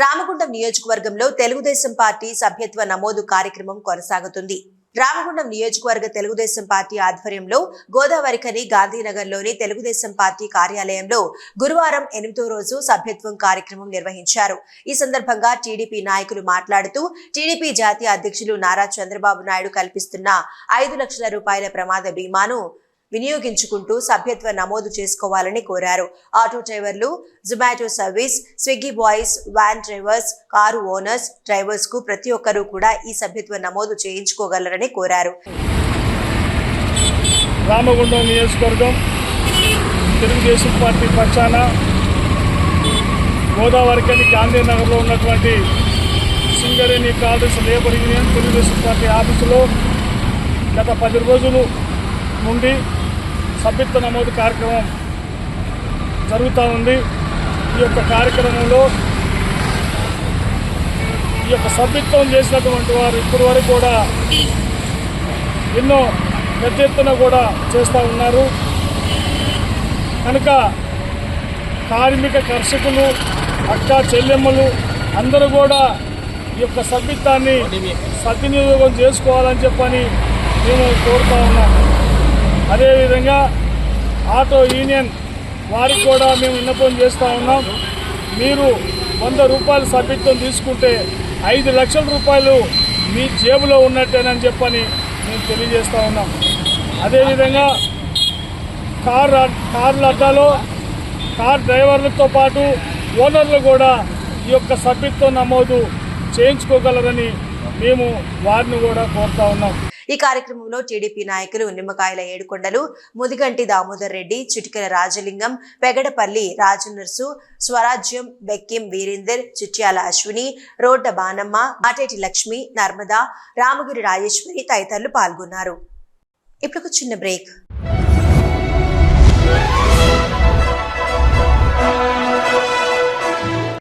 రామగుండం నియోజకవర్గంలో తెలుగుదేశం పార్టీ సభ్యత్వ నమోదు కార్యక్రమం కొనసాగుతుంది. రామగుండం నియోజకవర్గ తెలుగుదేశం పార్టీ ఆధ్వర్యంలో గోదావరికని గాంధీనగర్లోని తెలుగుదేశం పార్టీ కార్యాలయంలో గురువారం ఎనిమిదో రోజు సభ్యత్వం కార్యక్రమం నిర్వహించారు. ఈ సందర్భంగా టీడీపీ నాయకులు మాట్లాడుతూ టీడీపీ జాతీయ అధ్యక్షులు నారా చంద్రబాబు నాయుడు కల్పిస్తున్న ఐదు లక్షల రూపాయల ప్రమాద బీమాను వినియోగించుకుంటూ సభ్యత్వ నమోదు చేసుకోవాలని కోరారు. ఆటో డ్రైవర్లు Zomato service Swiggy boys van drivers car owners డ్రైవర్స్కు ప్రతి ఒక్కరూ కూడా ఈ సభ్యత్వ నమోదు చేయించుకోగలరని కోరారు. రామగుండం నియోజకవర్గం తెలుగుదేశం పార్టీ పక్షాన గోదావరికని గాంధీనగర్లో ఉన్నటువంటి Singareni Congress labour union Telugu Desam party ఆఫీసులో గత పది రోజులు నుండి సభ్యత్వ నమోదు కార్యక్రమం జరుగుతూ ఉంది. ఈ యొక్క కార్యక్రమంలో ఈ యొక్క సభ్యత్వం చేసినటువంటి వారు ఇప్పటి వరకు కూడా ఎన్నో పెద్ద ఎత్తున కూడా చేస్తూ ఉన్నారు. కనుక కార్మిక కర్షకులు అక్క చెల్లెమ్మలు అందరూ కూడా ఈ యొక్క సభ్యత్వాన్ని సద్వినియోగం చేసుకోవాలని చెప్పని మేము కోరుతా ఉన్నాం అదేవిధంగా ఆటో యూనియన్ వారికి కూడా మేము విన్నపం చేస్తూ ఉన్నాం. మీరు వంద రూపాయలు సభ్యత్వం తీసుకుంటే ఐదు లక్షల రూపాయలు మీ జేబులో ఉన్నట్టేనని చెప్పని మేము తెలియజేస్తూ ఉన్నాం. అదేవిధంగా కార్ కార్ల అడ్డాలో కార్ డ్రైవర్లతో పాటు ఓనర్లు కూడా ఈ యొక్క సభ్యత్వం నమోదు చేయించుకోగలరని మేము వారిని కూడా కోరుతా ఉన్నాం. ఈ కార్యక్రమంలో టీడీపీ నాయకులు నిమ్మకాయల ఏడుకొండలు ముదిగంటి దామోదర్ రెడ్డి చిటికెల రాజలింగం పెగడపల్లి రాజనర్సు స్వరాజ్యం బెక్కిం వీరేందర్ చిట్యాల అశ్విని రోడ్డ బానమ్మ మాటేటి లక్ష్మి నర్మదా రామగిరి రాజేశ్వరి తదితరులు పాల్గొన్నారు. ఇప్పుడు ఒక చిన్న బ్రేక్.